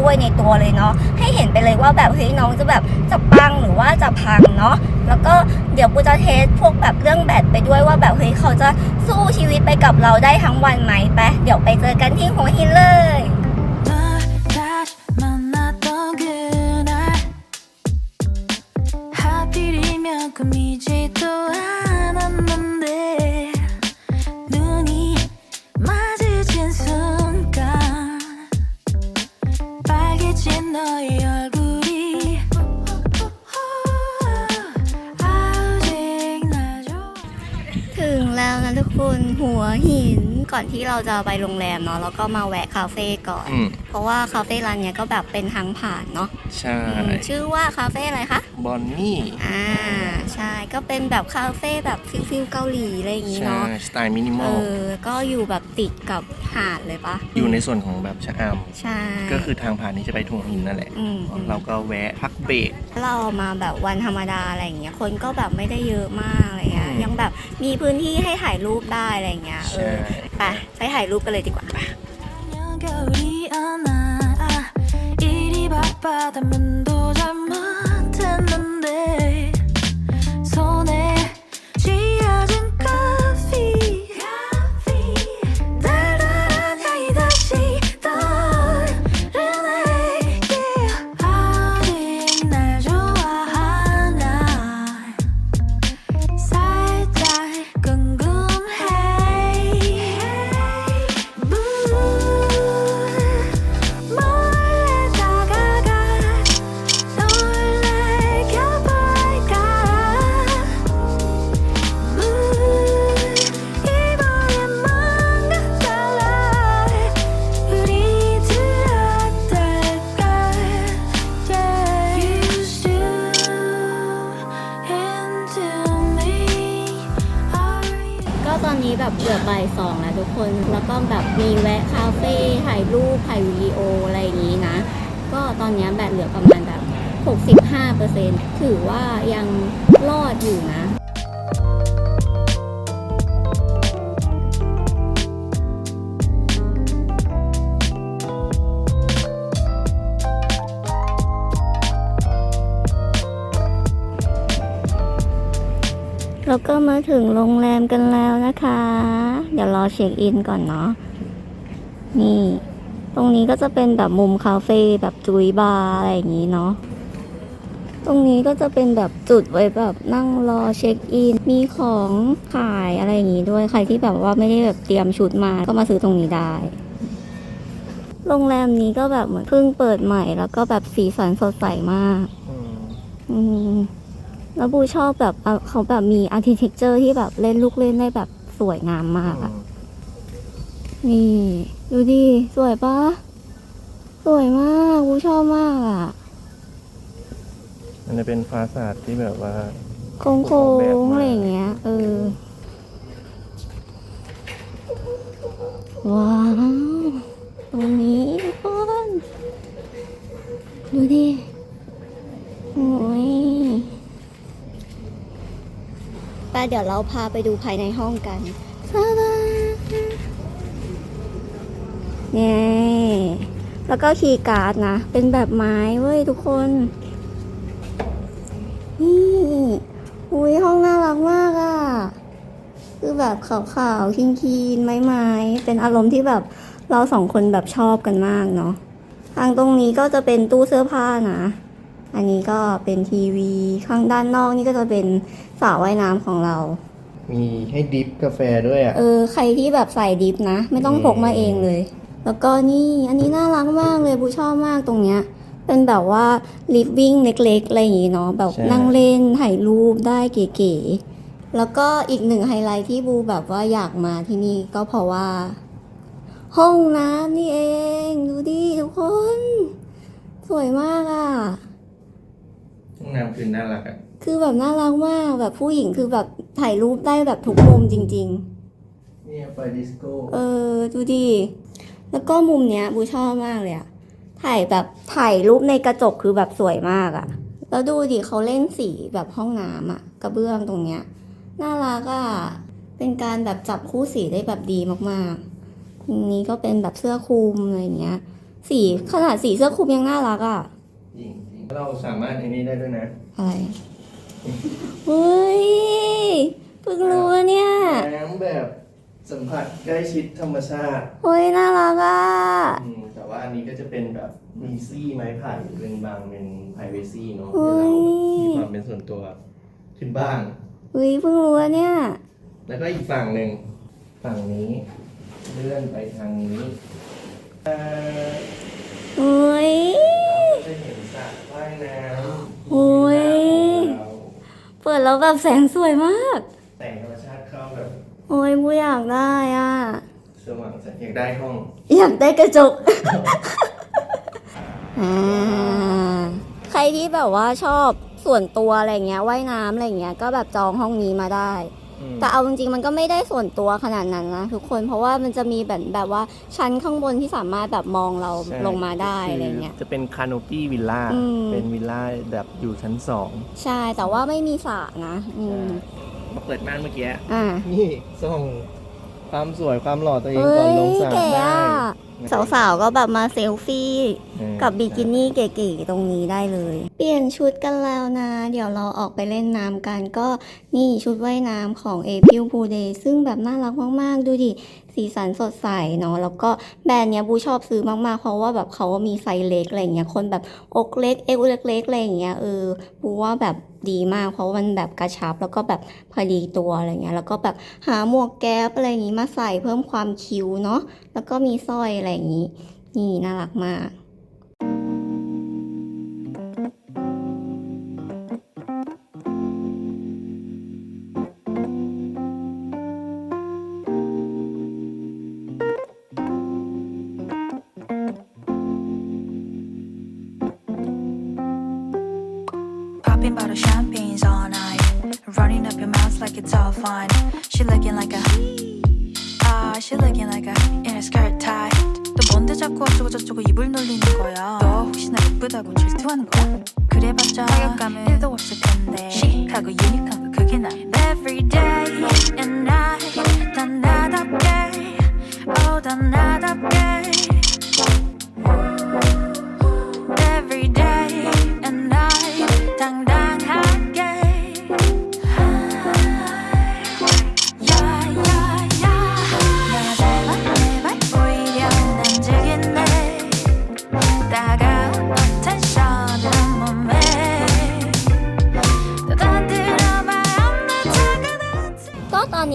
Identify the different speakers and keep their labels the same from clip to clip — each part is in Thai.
Speaker 1: ด้วยในตัวเลยเนาะให้เห็นไปเลยว่าแบบเฮ้ยน้องจะแบบจะปังหรือว่าจะพังเนาะแล้วก็เดี๋ยวปูจะเทสพวกแบบเรื่องแบตไปด้วยว่าแบบเฮ้ยเขาจะสู้ชีวิตไปกับเราได้ทั้งวันไหมไปเดี๋ยวไปเจอกันที่หัวหินเลย ถึงแล้วนะทุกคนหัวหินก่อนที่เราจะไปโรงแรมเนาะแล้วก็มาแวะคาเฟ่ก่อน
Speaker 2: อืม
Speaker 1: เพราะว่าคาเฟ่ร้านเนี้ยก็แบบเป็นทางผ่านเนาะ
Speaker 2: ใช่
Speaker 1: อืมชื่อว่าคาเฟ่อะไรคะ
Speaker 2: บอนนี่
Speaker 1: อ่าใช่ก็เป็นแบบคาเฟ่แบบฟิลฟิลเกาหลีอะไรอย่างงี้
Speaker 2: ใช่
Speaker 1: เนาะ
Speaker 2: สไตล์มินิม
Speaker 1: เอ
Speaker 2: อล
Speaker 1: อก็อยู่แบบติดกับหาดเลยปะ
Speaker 2: อยู่ในส่วนของแบบชะอ
Speaker 1: ใช่ำ
Speaker 2: ก็คือทางผ่านนี้จะไปทุ่งหินนั่นแหละ
Speaker 1: อืมอืม
Speaker 2: เราก็แวะพักเบรก
Speaker 1: เรามาแบบวันธรรมดาอะไรอย่างเงี้ยคนก็แบบไม่ได้เยอะมากอะไรเงี้ย
Speaker 2: อืม
Speaker 1: ยังแบบมีพื้นที่ให้ถ่ายรูปได้อะไรอย่างเงี้ยเอ
Speaker 2: ใช่
Speaker 1: อไปไปถ่ายรูปกันเลยดีกว่า
Speaker 3: 겨울
Speaker 1: มาถึงโรงแรมกันแล้วนะคะ เดี๋ยวรอเช็คอินก่อนเนาะ นี่ ตรงนี้ก็จะเป็นแบบมุมคาเฟ่แบบจุยบาร์อะไรอย่างนี้เนาะ ตรงนี้ก็จะเป็นแบบจุดไว้แบบนั่งรอเช็คอิน มีของขายอะไรอย่างนี้ด้วย ใครที่แบบว่าไม่ได้แบบเตรียมชุดมา ก็มาซื้อตรงนี้ได้ โรงแรมนี้ก็แบบเหมือนเพิ่งเปิดใหม่ แล้วก็แบบสีสันสดใสมาก
Speaker 2: อืม
Speaker 1: อืม แล้วบูชอบแบบเอาเขาแบบมีอาร์ติเทคเจอร์ที่แบบเล่นลูกเล่นได้แบบสวยงามมากอะนี่ ดูดิสวยปะสวยมากบูชอบมากอะ
Speaker 2: มันจะเป็นฟาสาดที่แบบว่า
Speaker 1: โค้ง
Speaker 2: ออกแบบ
Speaker 1: ๆ
Speaker 2: มา
Speaker 1: อะไรอย่างเงี้ย เออ ว้าว ตรงนี้ทุกคนดูดิ โอ้ย ปเดี๋ยวเราพาไปดูภายในห้องกันตาดาเนี่แล้วก็คีย์การ์ดนะ เป็นแบบไม้เว้ยทุกคน นี่อุ้ยห้องน่ารักมากอะ่ะ คือแบบขาวๆคินๆไม้ๆเป็นอารมณ์ที่แบบเราสองคนแบบชอบกันมากเนาะทางตรงนี้ก็จะเป็นตู้เสื้อผ้านะ อันนี้ก็เป็นทีวีข้างด้านนอกนี่ก็จะเป็นสระว่ายน้ำของเรา
Speaker 2: มีให้ดิฟกาแฟด้วยอะ
Speaker 1: เออใครที่แบบใส่ดิฟนะ ไม่ต้องพกมาเองเลย แล้วก็นี่อันนี้น่ารักมากเลยบูชอบมากตรงเนี้ย เป็นแบบว่าลิฟวิ่งเล็กๆ อะไรอย่างงี้เนาะแบบ
Speaker 2: ใช่
Speaker 1: นั่งเล่นถ่ายรูปได้เก๋ๆ แล้วก็อีกหนึ่งไฮไลท์ที่บูแบบว่าอยากมาที่นี่ก็เพราะว่า ห้องน้ำนี่เอง ดูดิทุกคน สวยมากอะ่ะ
Speaker 2: ห้องน้ำคือน่ารักอะ
Speaker 1: คือแบบน่ารักมากแบบผู้หญิงคือแบบถ่ายรูปได้แบบทุกมุมจริงๆ
Speaker 2: นี่ไฟดิสโก้
Speaker 1: เออดูดิแล้วก็มุมเนี้ยบูชอบมากเลยอะถ่ายแบบถ่ายรูปในกระจกคือแบบสวยมากอะแล้วดูดิเขาเล่นสีแบบห้องน้ำอะกระเบื้องตรงเนี้ยน่ารักอะเป็นการแบบจับคู่สีได้แบบดีมากๆอันนี้ก็เป็นแบบเสื้อคลุมอะไรอย่างเงี้ย สีขนาดสีเสื้อคลุมยังน่ารักอะ
Speaker 2: จริงจริง เราสามารถไอ้นี้ได้ด้วยนะ
Speaker 1: อะไรเฮ้ยเพิ่งรู้อะเนี่ย
Speaker 2: น้ำแบบสัมผัสใกล้ชิดธรรมชาติ
Speaker 1: เฮ้ยน่ารักอะ
Speaker 2: อืมแต่ว่าอันนี้ก็จะเป็นแบบมีซี่ไม้ไผ่เป็นบางเป็น privacy เนาะ
Speaker 1: เฮ้
Speaker 2: ที่
Speaker 1: ย
Speaker 2: เรามีความเป็นส่วนตัวขึ้นบ้าง
Speaker 1: เฮ้ยเพิ่งรู้อะเนี่ย
Speaker 2: แล้วก็อีกฝั่งหนึ่งฝั่งนี้ เลื่อนไปทางนี้เอ่อ
Speaker 1: เฮ้ย
Speaker 2: เราจะเห็นสระ ว่ายน้ำ
Speaker 1: โอ้ย
Speaker 2: ของเรา
Speaker 1: เปิดแล้วแบบแสงสวยมาก
Speaker 2: แต่งธรรมชาติเข้าแบบ
Speaker 1: โอ้ยบูอยากได้อะ
Speaker 2: สว่างแสงอยากได้ห้อง
Speaker 1: อยากได้กระจก อ่าใครที่แบบว่าชอบส่วนตัวอะไรเงี้ยว่ายน้ำอะไรเงี้ยก็แบบจองห้องนี้มาได้
Speaker 2: อืม
Speaker 1: แต่เอาจริงๆมันก็ไม่ได้ส่วนตัวขนาดนั้นนะทุกคนเพราะว่ามันจะมีแบบแบบว่าชั้นข้างบนที่สามารถแบบมองเรา
Speaker 2: ใช่
Speaker 1: ลงมาได้
Speaker 2: คื
Speaker 1: อะไรเงี้ย
Speaker 2: จะเป็นคาน o ปี้วิลล่า
Speaker 1: อืม
Speaker 2: เป็นวิลล่าแบบอยู่ชั้นสอง
Speaker 1: ใช่แต่ว่าไม่มีสระนะอืม
Speaker 2: มาเปิดม่านเมื่อกี้
Speaker 1: อ่า
Speaker 2: นี่ส่องความสวยความหล่อตัวเอง
Speaker 1: เฮ้
Speaker 2: ก่อน
Speaker 1: ย
Speaker 2: ลงสระ
Speaker 1: เก๋
Speaker 2: ได้
Speaker 1: อะ สาวๆก็แบบมาเซลฟี่
Speaker 2: เออ
Speaker 1: กับบิกินี่เก๋ๆตรงนี้ได้เลย เปลี่ยนชุดกันแล้วนะ เดี๋ยวเราออกไปเล่นน้ำกันก็นี่ชุดว่ายน้ำของ a p r i l Pool Day ซึ่งแบบน่ารักมากๆ ดูดิ สีสันสดใสเนาะแล้วก็แบรนด์เนี้ยบูชอบซื้อมากๆ เพราะว่าแบบเขามีไซส์เล็กอะไรเงี้ยคนแบบอกเล็กเอวเล็กๆอะไรเงี้ยเออบูว่าแบบดีมาก เพราะว่ามันแบบกระชับแล้วก็แบบพอดีตัวอะไรเงี้ยแล้วก็แบบหาหมวกแก๊ปอะไรอย่างงี้มาใส่เพิ่มความคิ้วเนาะแล้วก็มีสร้อยอะไรอย่างงี้นี่น่ารักมาก
Speaker 3: 자꾸 어쩌고 저쩌고 입을 놀리는 거야. 너 혹시나 예쁘다고 질투하는 거야? 그래봤자 타격감은 1도 없을 텐데. 시하고 유니크한 거 그게 나. Every day and night 다 나답게, oh 다 나답게.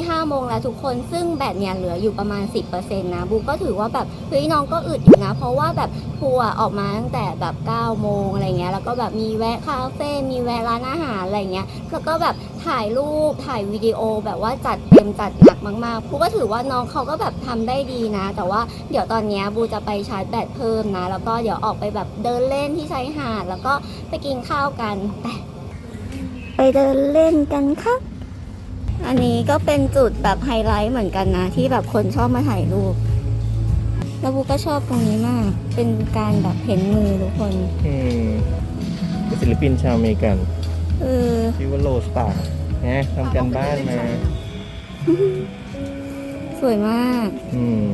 Speaker 1: นี้5โมงแล้วทุกคนซึ่งแบตเนี่ยเหลืออยู่ประมาณ 10%นะบูก็ถือว่าแบบเฮ้ยน้องก็อึดอยู่นะ เพราะว่าแบบทัวออกมาตั้งแต่แบบ9โมงอะไรเงี้ยแล้วก็แบบมีแวะคาเฟ่มีแวะร้านอาหารอะไรเงี้ยแล้วก็แบบถ่ายรูปถ่ายวิดีโอแบบว่าจัดเต็มจัดหนักมากๆบูก็ถือว่าน้องเขาก็แบบทำได้ดีนะ แต่ว่าเดี๋ยวตอนเนี้ยบูจะไปชาร์จแบตเพิ่มนะ แล้วก็เดี๋ยวออกไปแบบเดินเล่นที่ชายหาดแล้วก็ไปกินข้าวกันไปไปเดินเล่นกันค่ะ อันนี้ก็เป็นจุดแบบไฮไลท์เหมือนกันนะ ที่แบบคนชอบมาถ่ายรูป แล้วบูก็ชอบตรงนี้มาก เป็นการแบบเห็นมือทุกคน
Speaker 2: อืมเป็นศิลปินชาวอเมริกัน
Speaker 1: เออ
Speaker 2: ชื่อว่าโรสตาร์นะทำกันบ้านมา
Speaker 1: สวยมาก
Speaker 2: อืม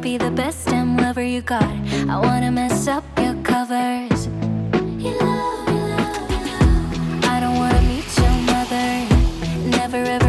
Speaker 3: be the best damn lover you got. I wanna mess up your covers. You love, you love, you love. I don't wanna meet your mother. Never ever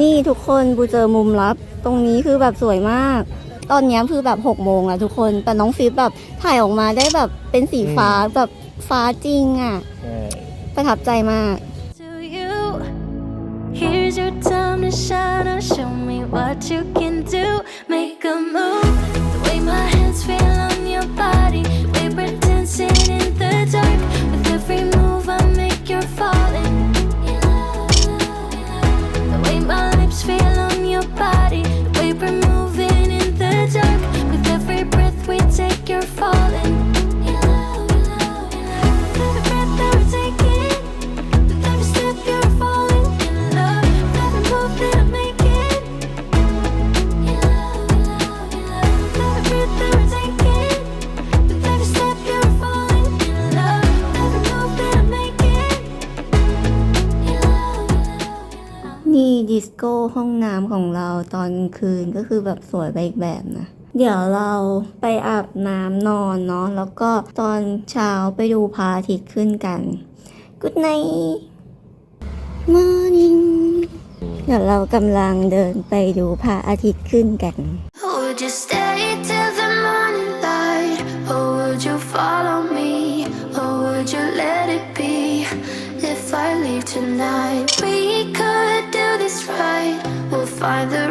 Speaker 1: นี่ทุกคนบูเจอมุมลับ ตรงนี้คือแบบสวยมาก ตอนเนี้ยคือแบบ6โมงแล้วทุกคน แต่น้องฟิปแบบถ่ายออกมาได้แบบเป็นสีฟ้าแบบฟ้าจริงอะ
Speaker 2: ใช่
Speaker 1: ประทับใจมาก
Speaker 4: to you. Here's your time to shine. Or show me what you can do. Make a move. The way my hands feel on your body. We were dancing in the dark. With every move
Speaker 1: คืนก็คือแบบสวยไปอีกแบบนะ เดี๋ยวเราไปอาบน้ำนอนเนาะแล้วก็ตอนเช้าไปดูพระอาทิตย์ขึ้นกัน Good night Morning เดี๋ยวเรากำลังเดินไปดูพระอาทิตย์ขึ้นกัน
Speaker 4: Would you stay till the morning light? Or would you follow me? Or would you let it be? If I leave tonight, we could do this right. We'll find the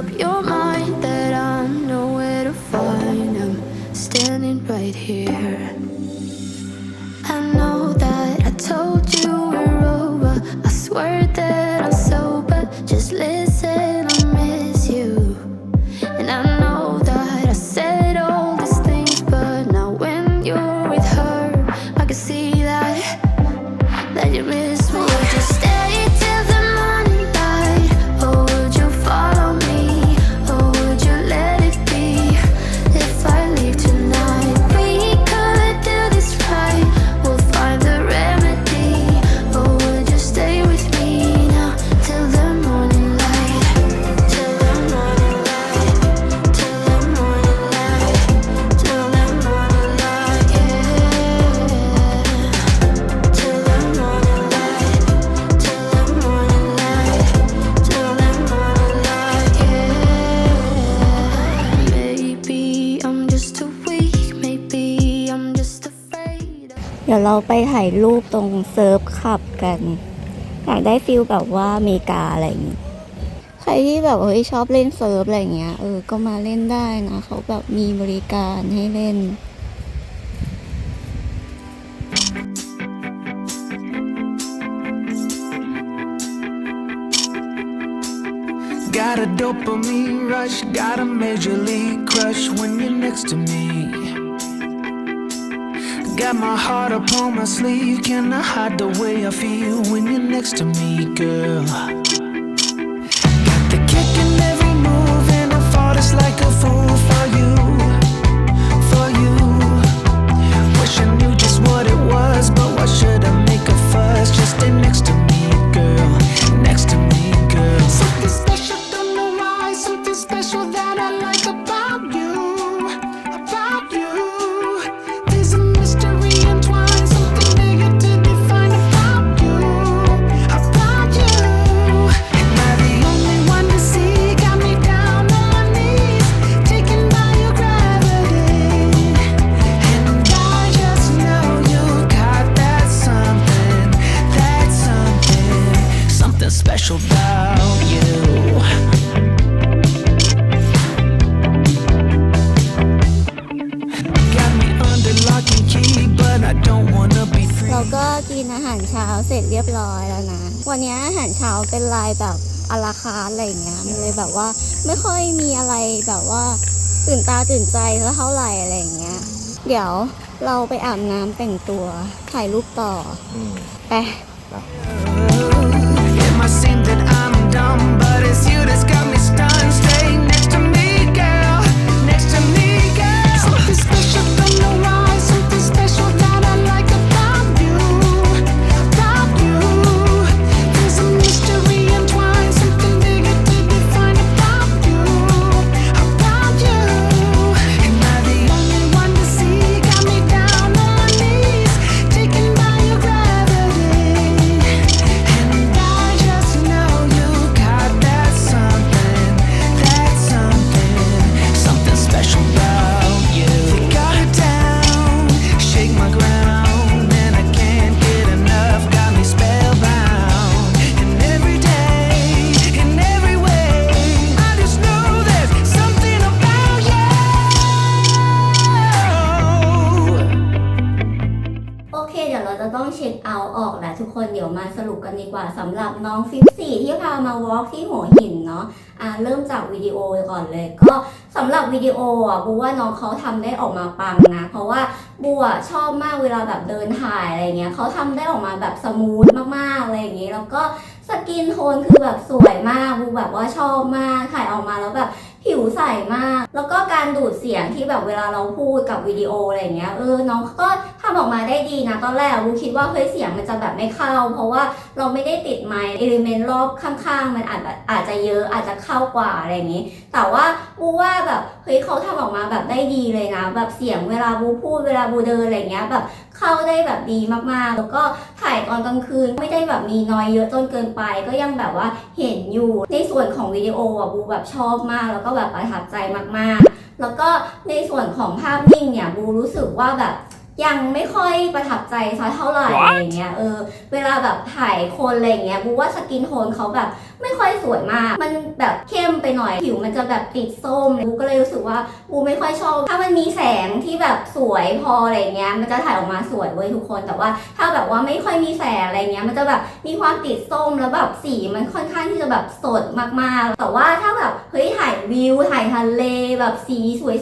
Speaker 4: up your mind that I'm nowhere to find, I'm standing right here. I know that I told you we're over. I swear that
Speaker 1: ถ่ายรูปตรงเซิร์ฟขับกันอยากได้ฟิลแบบว่าอเมริกาอะไรอย่างงี้ใครที่แบบเฮ้ยชอบเล่นเซิร์ฟอะไรอย่างเงี้ยเออก็มาเล่นได้นะเขาแบบมีบริการให้เล่น
Speaker 5: Got a dopamine rush, got a major league crush when you're next to me. Got my heart upon my sleeve, can I hide the way I feel when you're next to me, girl?
Speaker 1: เช้าเป็นลายแบบอาราคาร์ทอะไรอย่างเงี้ยมันเลยแบบว่าไม่ค่อยมีอะไรแบบว่าตื่นตาตื่นใจเท่าไหร่อะไรอย่างเงี้ย เดี๋ยวเราไปอาบน้ำแต่งตัวถ่ายรูปต่อ
Speaker 2: อืม
Speaker 1: ไป รุปกันดีกว่าสำหรับน้องฟิฟสี่ที่พามาวอล์กที่หัวหินเนาะอ่าเริ่มจากวิดีโอก่อนเลย ก็สำหรับวิดีโออะบูว่าน้องเขาทำได้ออกมาปังนะ เพราะว่าบูอะชอบมากเวลาแบบเดินถ่ายอะไรเงี้ยเขาทำได้ออกมาแบบสมูทมากๆอะไรอย่างเงี้ยแล้วก็สกินโทนคือแบบสวยมากบูแบบว่าชอบมากถ่ายออกมาแล้วแบบ ผิวใสมาก แล้วก็การดูดเสียงที่แบบเวลาเราพูดกับวิดีโออะไรเงี้ย เออ น้องก็ทำออกมาได้ดีนะ ตอนแรกบูคิดว่าเฮ้ยเสียงมันจะแบบไม่เข้า เพราะว่าเราไม่ได้ติดไมค์เอลิเมนต์รอบข้างๆ มันอาจอาจจะเยอะอาจจะเข้ากว่าอะไรอย่างงี้ แต่ว่าบูว่าแบบเฮ้ยเขาทำออกมาแบบได้ดีเลยนะ แบบเสียงเวลาบูพูดเวลาบูเดินอะไรเงี้ยแบบ เข้าได้แบบดีมากๆ แล้วก็ถ่ายตอนกลางคืนไม่ได้แบบมีนอยเยอะจนเกินไป ก็ยังแบบว่าเห็นอยู่ ในส่วนของวิดีโออะบูแบบชอบมาก แล้วก็แบบประทับใจมากๆ แล้วก็ในส่วนของภาพนิ่งเนี่ยบูรู้สึกว่าแบบยังไม่ค่อยประทับใจสักเท่าไหร่อะไรเงี้ยเออเวลาแบบถ่ายคนอะไรเงี้ยบูว่าสกินโทนเขาแบบ ไม่ค่อยสวยมาก มันแบบเข้มไปหน่อย ผิวมันจะแบบติดส้มบูก็เลยรู้สึกว่าบูไม่ค่อยชอบ ถ้ามันมีแสงที่แบบสวยพออะไรเงี้ย มันจะถ่ายออกมาสวยเว้ยทุกคน แต่ว่าถ้าแบบว่าไม่ค่อยมีแสงอะไรเงี้ย มันจะแบบมีความติดส้มแล้วแบบสีมันค่อนข้างที่จะแบบสดมากๆ แต่ว่าถ้าแบบเฮ้ยถ่ายวิวถ่ายทะเลแบบสี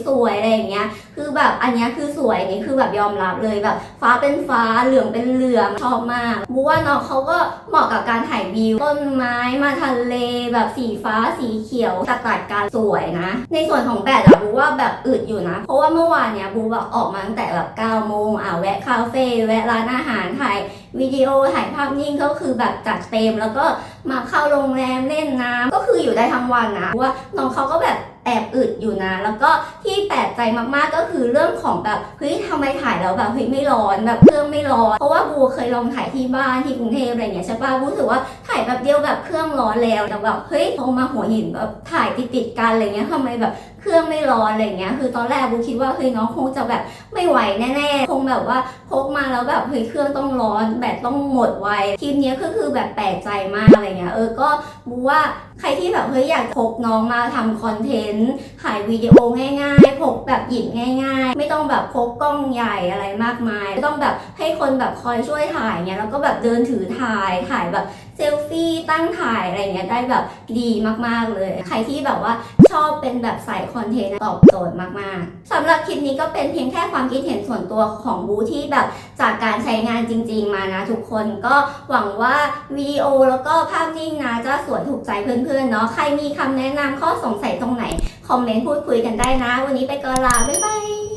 Speaker 1: สวยๆอะไรอย่างเงี้ย คือแบบอันนี้คือสวยอันนี่คือแบบยอมรับเลยแบบ ฟ้าเป็นฟ้าเหลืองเป็นเหลืองชอบมากบูว่าน้องเขาก็เหมาะกับการถ่ายวิวต้นไม้มาทะเลแบบสีฟ้าสีเขียวตัดตัดการสวยนะ ในส่วนของแบดอะบูว่าแบบอึดอยู่นะ เพราะว่าเมื่อวานเนี้ยบูแบบออกมาตั้งแต่แบบ9โมงอะแวะคาเฟ่แวะร้านอาหารถ่ายวิดีโอถ่ายภาพนิ่งก็คือแบบจัดเต็มแล้วก็มาเข้าโรงแรมเล่นน้ำก็คืออยู่ได้ทั้งวันนะเพราะว่าน้องเขาก็แบบ แอบอึดอยู่นะ แล้วก็ที่แปลกใจมากๆก็คือเรื่องของแบบเฮ้ยทำไมถ่ายแล้วแบบเฮ้ยไม่ร้อนแบบเครื่องไม่ร้อนเพราะว่าบูเคยลองถ่ายที่บ้านที่กรุงเทพอะไรเงี้ยใช่ปะบูรู้สึกว่าถ่ายแบบเดียวแบบเครื่องร้อนแล้วแต่แบบเฮ้ยพอมาหัวหินแบบถ่ายติดๆกันอะไรเงี้ยทำไมแบบเครื่องไม่ร้อนอะไรเงี้ย คือตอนแรกบูคิดว่าเฮ้ยน้องคงจะแบบไม่ไหวแน่ๆ คงแบบว่าพกมาแล้วแบบเฮ้ยเครื่องต้องร้อนแบตต้องหมดไวคลิปนี้ก็คือแบบแปลกใจมากอะไรเงี้ยเออก็ บูว่าใครที่แบบเฮ้ยอยากพกน้องมาทำคอนเทนต์ถ่ายวิดีโอง่ายๆพกแบบหยิบง่าย ๆ ไม่ต้องแบบพกกล้องใหญ่อะไรมากมายไม่ต้องแบบให้คนแบบคอยช่วยถ่ายเนี่ยแล้วก็แบบเดินถือถ่ายถ่ายแบบ เซลฟี่ตั้งถ่ายอะไรเงี้ยได้แบบดีมากๆเลย ใครที่แบบว่าชอบเป็นแบบใส่คอนเทนต์ตอบโจทย์มากๆสำหรับคลิปนี้ก็เป็นเพียงแค่ความคิดเห็นส่วนตัวของบูที่แบบจากการใช้งานจริง ๆ มานะทุกคนก็หวังว่าวิดีโอแล้วก็ภาพนิ่งนะจะสวยถูกใจเพื่อนๆเนาะใครมีคำแนะนำข้อสงสัยตรงไหน คอมเมนต์พูดคุยกันได้นะ วันนี้ไปก่อนลาบ๊ายบาย